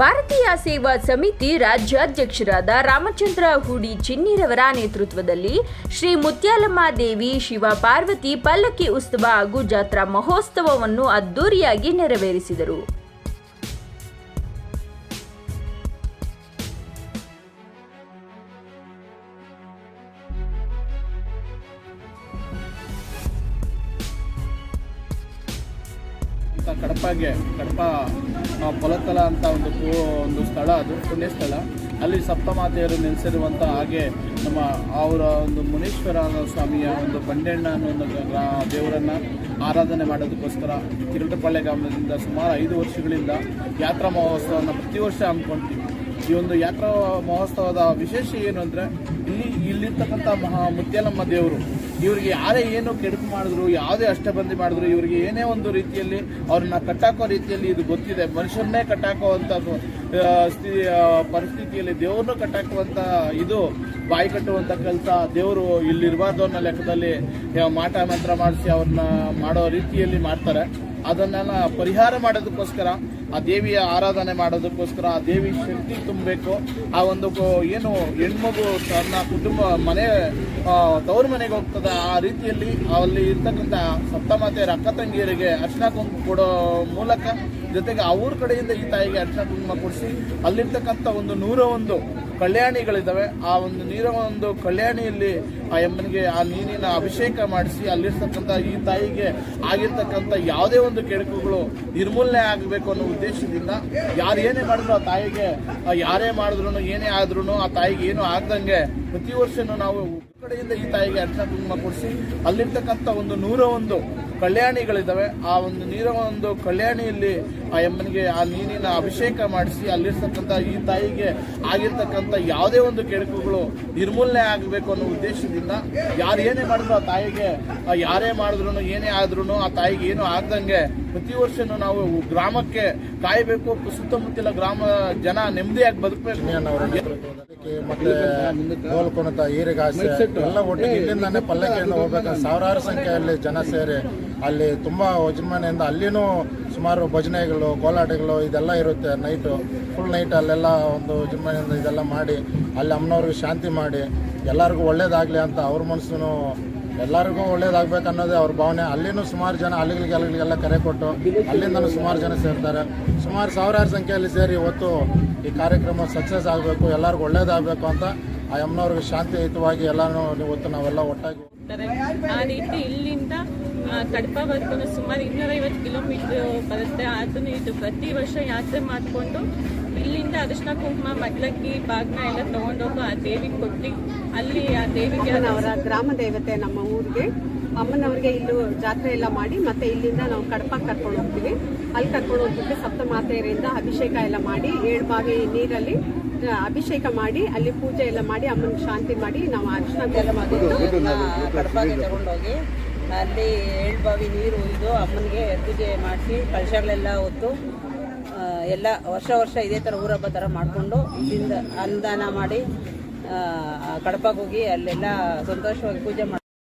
ಭಾರತೀಯ ಸೇವಾ ಸಮಿತಿ ರಾಜ್ಯಾಧ್ಯಕ್ಷರಾದ ರಾಮಚಂದ್ರ ಹೂಡಿ ಚಿನ್ನಿರವರ ನೇತೃತ್ವದಲ್ಲಿ ಶ್ರೀ ಮುತ್ಯಾಲಮ್ಮ ದೇವಿ ಶಿವ ಪಾರ್ವತಿ ಪಲ್ಲಕ್ಕಿ ಉತ್ಸವ ಹಾಗೂ ಜಾತ್ರಾ ಮಹೋತ್ಸವವನ್ನು ಅದ್ದೂರಿಯಾಗಿ ನೆರವೇರಿಸಿದರು. ಅಂತ ಕಡಪಗೆ, ಕಡಪ ಪೊಲತಲ ಅಂತ ಒಂದು ಒಂದು ಸ್ಥಳ ಅದು, ಪುಣ್ಯಸ್ಥಳ. ಅಲ್ಲಿ ಸಪ್ತಮಾತೆಯರು ನೆಲೆಸಿರುವಂಥ ಹಾಗೆ ನಮ್ಮ ಅವರ ಒಂದು ಮುನೀಶ್ವರ ಸ್ವಾಮಿಯ ಒಂದು ಬಂಡೆಣ್ಣ ಅನ್ನೋ ಒಂದು ದೇವರನ್ನು ದೇವರನ್ನ ಆರಾಧನೆ ಮಾಡೋದಕ್ಕೋಸ್ಕರ ಕಿರಟಪಾಳ್ಯ ಗ್ರಾಮದಿಂದ ಸುಮಾರು ಐದು ವರ್ಷಗಳಿಂದ ಯಾತ್ರಾ ಮಹೋತ್ಸವವನ್ನು ಪ್ರತಿ ವರ್ಷ ಹಮ್ಮಿಕೊಳ್ತೀವಿ ಈ ಒಂದು ಯಾತ್ರಾ ಮಹೋತ್ಸವದ ವಿಶೇಷ ಏನು ಅಂದರೆ ಇಲ್ಲಿ, ಇಲ್ಲಿರ್ತಕ್ಕಂಥ ಮಹಾ ಮುತ್ಯಾಲಮ್ಮ ದೇವರು ಇವರಿಗೆ ಯಾರೇ ಏನು ಕೆಡುಕು ಮಾಡಿದ್ರು, ಯಾವುದೇ ಅಷ್ಟಬಂದಿ ಮಾಡಿದ್ರು, ಇವರಿಗೆ ಏನೇ ಒಂದು ರೀತಿಯಲ್ಲಿ ಅವ್ರನ್ನ ಕಟ್ಟಾಕೋ ರೀತಿಯಲ್ಲಿ ಇದು ಗೊತ್ತಿದೆ. ಮನುಷ್ಯರನ್ನೇ ಸ್ಥಿತಿ ಪರಿಸ್ಥಿತಿಯಲ್ಲಿ ದೇವ್ರನ್ನೂ ಕಟ್ಟಾಕುವಂಥ ಇದು, ಬಾಯಿ ಕಟ್ಟುವಂಥ ಕೆಲಸ ದೇವರು ಇಲ್ಲಿರಬಾರ್ದು ಅನ್ನೋ ಲೆಕ್ಕದಲ್ಲಿ ಮಾಟ ಮಂತ್ರ ಮಾಡಿಸಿ ಅವ್ರನ್ನ ಮಾಡೋ ರೀತಿಯಲ್ಲಿ ಮಾಡ್ತಾರೆ. ಅದನ್ನೆಲ್ಲ ಪರಿಹಾರ ಮಾಡೋದಕ್ಕೋಸ್ಕರ ಆ ದೇವಿಯ ಆರಾಧನೆ ಮಾಡೋದಕ್ಕೋಸ್ಕರ ಆ ದೇವಿ ಶಕ್ತಿ ತುಂಬಬೇಕು. ಆ ಒಂದು ಏನು ಹೆಣ್ಮಗು ತನ್ನ ಕುಟುಂಬ ಮನೆ ತವರು ಮನೆಗೆ ಹೋಗ್ತದೆ. ಆ ರೀತಿಯಲ್ಲಿ ಅಲ್ಲಿ ಇರ್ತಕ್ಕಂಥ ಸಪ್ತಮಾತೆ ಅಕ್ಕ ತಂಗಿಯರಿಗೆ ಅರ್ಶನ ಕುಂಕುಮ ಕೊಡೋ ಮೂಲಕ ಜೊತೆಗೆ ಅವ್ರ ಕಡೆಯಿಂದ ಈ ತಾಯಿಗೆ ಅರ್ಶನ ಕುಂಕುಮ ಕೊಡಿಸಿ, ಅಲ್ಲಿರ್ತಕ್ಕಂಥ ಒಂದು ನೂರ ಒಂದು ಕಲ್ಯಾಣಿಗಳಿದ್ದಾವೆ. ಆ ಒಂದು ನೀರ ಒಂದು ಕಲ್ಯಾಣಿಯಲ್ಲಿ ಆ ಅಮ್ಮನಿಗೆ ಆ ನೀರಿನ ಅಭಿಷೇಕ ಮಾಡಿಸಿ ಅಲ್ಲಿರ್ತಕ್ಕಂಥ ಈ ತಾಯಿಗೆ ಆಗಿರ್ತಕ್ಕಂಥ ಯಾವುದೇ ಒಂದು ಕೆಡಕುಗಳು ನಿರ್ಮೂಲನೆ ಆಗಬೇಕು ಅನ್ನೋ ಉದ್ದೇಶದಿಂದ ಯಾರು ಏನೇ ಮಾಡಿದ್ರು ಆ ತಾಯಿಗೆ ಯಾರೇ ಮಾಡಿದ್ರು ಏನೇ ಆದ್ರೂ ಆ ತಾಯಿಗೆ ಏನು ಆಗ್ದಂಗೆ ಪ್ರತಿ ವರ್ಷನೂ ನಾವು ಕಡೆಯಿಂದ ಈ ತಾಯಿಗೆ ಅರ್ಥ ಕುಂಕುಮ ಕೊಡಿಸಿ ಅಲ್ಲಿರ್ತಕ್ಕಂಥ ಒಂದು ನೂರ ಒಂದು ಕಲ್ಯಾಣಿಗಳಿದ್ದಾವೆ. ಆ ಒಂದು ನೀರ ಒಂದು ಕಲ್ಯಾಣಿಯಲ್ಲಿ ಆ ಅಮ್ಮನಿಗೆ ಆ ನೀರಿನ ಅಭಿಷೇಕ ಮಾಡಿಸಿ ಅಲ್ಲಿರ್ತಕ್ಕಂಥ ಈ ತಾಯಿಗೆ ಆಗಿರ್ತಕ್ಕಂಥ ಯಾವುದೇ ಒಂದು ಕೆಡಕುಗಳು ನಿರ್ಮೂಲನೆ ಆಗಬೇಕು ಅನ್ನೋ ಉದ್ದೇಶದಿಂದ ಯಾರು ಏನೇ ಮಾಡಿದ್ರು ಆ ತಾಯಿಗೆ ಯಾರೇ ಮಾಡಿದ್ರು ಏನೇ ಆದ್ರೂ ಆ ತಾಯಿಗೆ ಏನು ಆಗ್ದಂಗೆ ಪ್ರತಿ ವರ್ಷನೂ ನಾವು ಗ್ರಾಮಕ್ಕೆ ಕಾಯಬೇಕು. ಸುತ್ತಮುತ್ತಲ ಗ್ರಾಮ ಜನ ನೆಮ್ಮದಿಯಾಗಿ ಬದುಕಬೇಕು. ಮತ್ತೆ ಎಲ್ಲ ಒಟ್ಟಿಗೆ ಇಲ್ಲಿಂದಾನೆ ಪಲ್ಲಕ್ಕಿಯಿಂದ ಹೋಗ್ಬೇಕು. ಸಾವಿರಾರು ಸಂಖ್ಯೆಯಲ್ಲಿ ಜನ ಸೇರಿ ಅಲ್ಲಿ ತುಂಬ ವಿಜೃಂಭಣೆಯಿಂದ ಅಲ್ಲಿನೂ ಸುಮಾರು ಭಜನೆಗಳು, ಕೋಲಾಟಗಳು ಇದೆಲ್ಲ ಇರುತ್ತೆ ನೈಟು ಫುಲ್ ನೈಟ್ ಅಲ್ಲೆಲ್ಲ ಒಂದು ವಿಜೃಂಭಣೆಯಿಂದ ಇದೆಲ್ಲ ಮಾಡಿ, ಅಲ್ಲಿ ಅಮ್ಮನವ್ರಿಗೆ ಶಾಂತಿ ಮಾಡಿ, ಎಲ್ಲರಿಗೂ ಒಳ್ಳೇದಾಗಲಿ ಅಂತ ಅವ್ರ ಮನಸ್ಸು ಎಲ್ಲರಿಗೂ ಒಳ್ಳೇದಾಗಬೇಕು ಅನ್ನೋದೇ ಅವ್ರ ಭಾವನೆ. ಅಲ್ಲಿನೂ ಸುಮಾರು ಜನ ಅಲ್ಲಿಗಳಿಗೆ ಅಲ್ಲಿಗಳಿಗೆಲ್ಲ ಕರೆ ಕೊಟ್ಟು ಅಲ್ಲಿಂದನೂ ಸುಮಾರು ಜನ ಸೇರ್ತಾರೆ. ಸುಮಾರು ಸಾವಿರಾರು ಸಂಖ್ಯೆಯಲ್ಲಿ ಸೇರಿ ಇವತ್ತು ಈ ಕಾರ್ಯಕ್ರಮ ಸಕ್ಸಸ್ ಆಗಬೇಕು, ಎಲ್ಲರಿಗೂ ಒಳ್ಳೇದಾಗಬೇಕು ಅಂತ ಆ ಅಮ್ಮನವ್ರಿಗೆ ಶಾಂತಿಯುತವಾಗಿ ಎಲ್ಲನೂ ಇವತ್ತು ನಾವೆಲ್ಲ ಒಟ್ಟಾಗಿ ಹೋಗ್ತಾರೆ ಆ ರೀತಿ ಇಲ್ಲಿಂದ ಕಡಪ ಬರ್ಕೊಂಡು ಸುಮಾರು ಇನ್ನೂರೈವತ್ತು ಕಿಲೋಮೀಟರ್ ಬರುತ್ತೆ. ಅದನ್ನು ಇದು ಪ್ರತಿ ವರ್ಷ ಯಾತ್ರೆ ಮಾಡಿಕೊಂಡು ಇಲ್ಲಿಂದ ಅರಿಶಿನ ಕುಂಕುಮ ಮಡ್ಲಕ್ಕಿ ಬಾಗ್ನ ಎಲ್ಲ ತಗೊಂಡೋಗು ಆ ದೇವಿಗೆ ಕೊಟ್ಟು ಅಲ್ಲಿ ಆ ದೇವಿಗೆ ಅವರ ಗ್ರಾಮ ದೇವತೆ ನಮ್ಮ ಊರಿಗೆ. ಅಮ್ಮನವ್ರಿಗೆ ಇಲ್ಲೂ ಜಾತ್ರೆ ಎಲ್ಲ ಮಾಡಿ ಮತ್ತೆ ಇಲ್ಲಿಂದ ನಾವು ಕಡಪ ಕರ್ಕೊಂಡು ಹೋಗ್ತೀವಿ. ಅಲ್ಲಿ ಕರ್ಕೊಂಡು ಹೋಗ್ಬಿಟ್ಟು ಸಪ್ತಮಾತೆಯರಿಂದ ಅಭಿಷೇಕ ಎಲ್ಲ ಮಾಡಿ ಏಳು ಬಾವಿ ನೀರಲ್ಲಿ ಅಭಿಷೇಕ ಮಾಡಿ ಅಲ್ಲಿ ಪೂಜೆ ಎಲ್ಲ ಮಾಡಿ ಅಮ್ಮನ ಶಾಂತಿ ಮಾಡಿ ನಾವು ಅರ್ಶನ ಎಲ್ಲ ಕಡಪಾಗೆ ತಗೊಂಡೋಗಿ ಅಲ್ಲಿ ಏಳು ಬಾವಿ ನೀರು ಉಯ್ದು ಅಮ್ಮನಿಗೆ ಪೂಜೆ ಮಾಡಿಸಿ ಕಳಶಗಳೆಲ್ಲ ಹೊತ್ತು ಎಲ್ಲ ವರ್ಷ ವರ್ಷ ಇದೇ ಥರ ಊರಬ್ಬ ಥರ ಮಾಡಿಕೊಂಡು ಇಲ್ಲಿಂದ ಅನುದಾನ ಮಾಡಿ ಕಡಪಾಗೆ ಹೋಗಿ ಅಲ್ಲೆಲ್ಲ ಸಂತೋಷವಾಗಿ ಪೂಜೆ ಮಾಡಿ